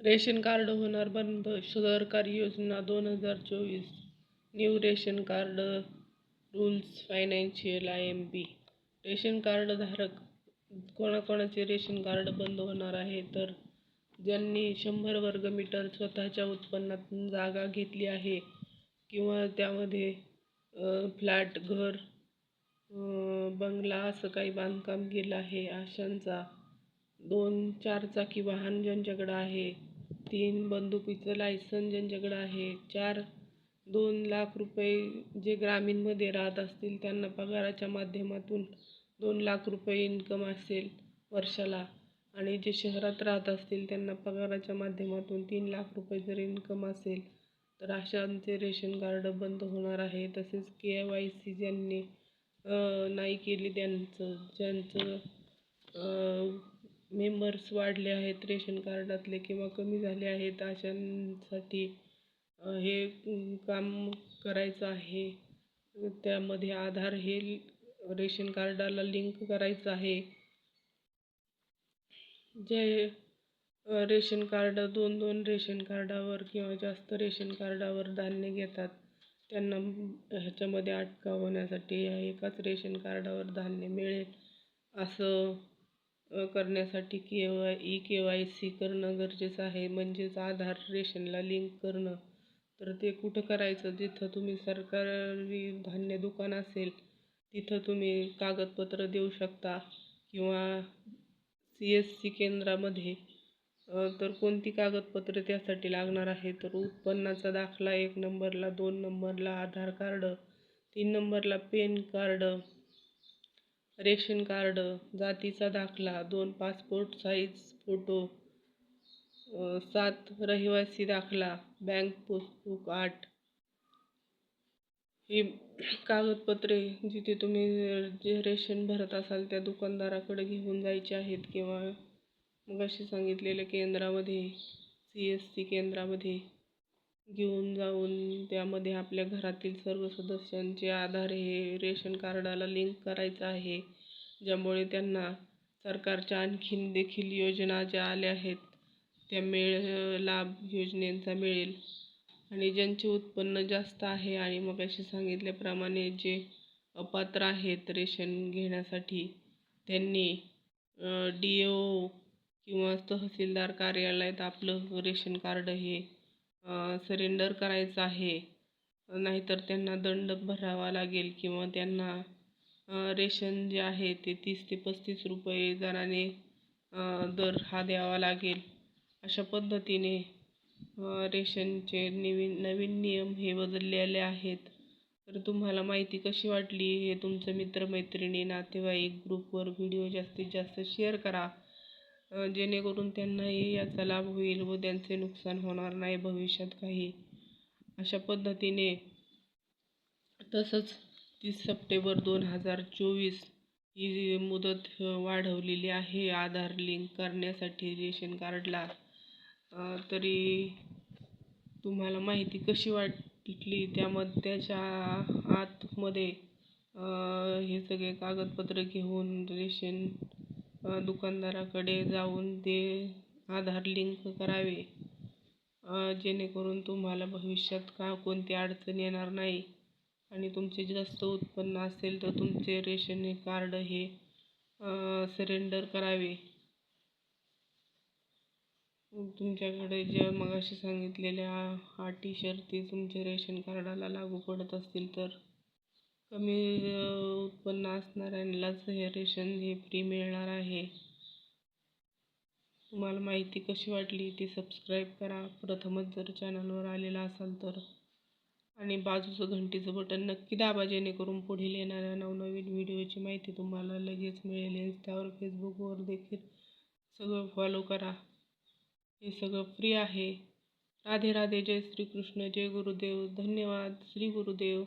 Ration card होणार बंद सरकारी योजना दोन हजार चोवीस new ration card rules financial I M P. Ration card धारक कोणाकोणाचे रेशन कार्ड बंद होणार आहे तर ज्यांनी शंभर वर्ग मीटर स्वतःच्या उत्पन्नातून जागा घेतली आहे किंवा त्यामध्ये फ्लॅट घर बंगला असं काही बांधकाम केलं आहे अशांचा दोन चारचाकी वाहन ज्यांच्याकडं आहे तीन बंदुकीचं लायसन ज्यांच्याकडं आहे चार दोन लाख रुपये जे ग्रामीणमध्ये राहत असतील त्यांना पगाराच्या माध्यमातून दोन लाख रुपये इन्कम असेल वर्षाला. आणि जे शहरात राहत असतील त्यांना पगाराच्या माध्यमातून तीन लाख रुपये जर इन्कम असेल तर अशांचे रेशन कार्ड बंद होणार आहे. तसेच के वाय सी ज्यांनी नाही केली त्यांचं ज्यांचं मेंबर्स वाढले आहेत रेशन कार्डातले किंवा कमी झाले आहेत अशांसाठी हे काम करायचं आहे. त्यामध्ये आधार हे रेशन कार्डाला लिंक करायचं आहे. जे रेशन कार्ड दोन दोन रेशन कार्डावर किंवा जास्त रेशन कार्डावर धान्य घेतात त्यांना ह्याच्यामध्ये अटकाव होण्यासाठी एकाच रेशन कार्डावर धान्य मिळेल असं करण्यासाठी K Y E K Y C करणं गरजेचं आहे. म्हणजेच आधार रेशनला लिंक करणं. तर ते कुठं करायचं? जिथं तुम्ही सरकारी धान्य दुकान असेल तिथं तुम्ही कागदपत्र देऊ शकता. किंवा सी एस सी केंद्रामध्ये तर कोणती कागदपत्रे त्यासाठी लागणार आहे? तर उत्पन्नाचा दाखला एक नंबरला दोन नंबरला आधार कार्ड तीन नंबरला पेन कार्ड रेशन कार्ड जातीचा दाखला दोन पासपोर्ट साईज फोटो सात रहिवासी दाखला बँक पासबुक आठ. ही कागदपत्रे जिथे तुम्ही जे रेशन भरत असाल त्या दुकानदाराकडे घेऊन जायचे आहेत किंवा मग अशी सांगितलेल्या केंद्रामध्ये सी एस सी केंद्रामध्ये. घेऊन जाऊन त्यामध्ये आपल्या घरातील सर्व सदस्यांचे आधार हे रेशन कार्डाला लिंक करायचं आहे ज्यामुळे त्यांना सरकारच्या आणखीन देखील योजना ज्या आल्या आहेत त्या मिळ लाभ योजनेचा मिळेल. आणि ज्यांचे उत्पन्न जास्त आहे आणि मग असे सांगितल्याप्रमाणे जे अपात्र आहेत रेशन घेण्यासाठी त्यांनी डी ओ किंवा तहसीलदार कार्यालयात आपलं रेशन कार्ड हे सरेंडर करायचं आहे. नाहीतर त्यांना दंड भरावा लागेल किंवा त्यांना रेशन जे आहे ते तीस ते पस्तीस रुपये दराने दर हा द्यावा लागेल. अशा पद्धतीने रेशनचे नवीन नवीन नियम हे बदललेले आहेत. तर तुम्हाला माहिती कशी वाटली हे तुमचं मित्रमैत्रिणी नातेवाईक ग्रुपवर व्हिडिओ जास्तीत जास्त शेअर करा. जेणेकरून त्यांनाही याचा लाभ होईल व त्यांचे नुकसान होणार नाही भविष्यात काही. अशा पद्धतीने तसंच तीस सप्टेंबर दोन हजार चोवीस ही मुदत वाढवलेली आहे आधार लिंक करण्यासाठी रेशन कार्डला तरी तुम्हाला माहिती कशी वाटली त्यामध्ये त्याच्या आतमध्ये हे सगळे कागदपत्र घेऊन रेशन दुकानदाराकडे जाऊन ते आधार लिंक करावे. जेणेकरून तुम्हाला भविष्यात का कोणती अडचण येणार नाही आणि तुमचे जास्त उत्पन्न असेल तर तुमचे रेशन कार्ड हे सरेंडर करावे. तुमच्याकडे जे मगाशी सांगितलेल्या अटी शर्ती तुमच्या रेशन कार्डाला लागू पडत असतील तर कमी उत्पन्न असणाऱ्यांनाच हे रेशन हे फ्री मिळणार आहे. तुम्हाला माहिती कशी वाटली ती सबस्क्राईब करा. प्रथमच जर चॅनलवर आलेला असाल तर. आणि बाजूचं घंटीचं बटन नक्की दाबा जेणेकरून पुढील येणाऱ्या नवनवीन व्हिडिओची माहिती तुम्हाला लगेच मिळेल. इन्स्टावर फेसबुकवर देखील सगळं फॉलो करा. हे सगळं फ्री आहे. राधे राधे. जय श्रीकृष्ण. जय गुरुदेव. धन्यवाद. श्री गुरुदेव.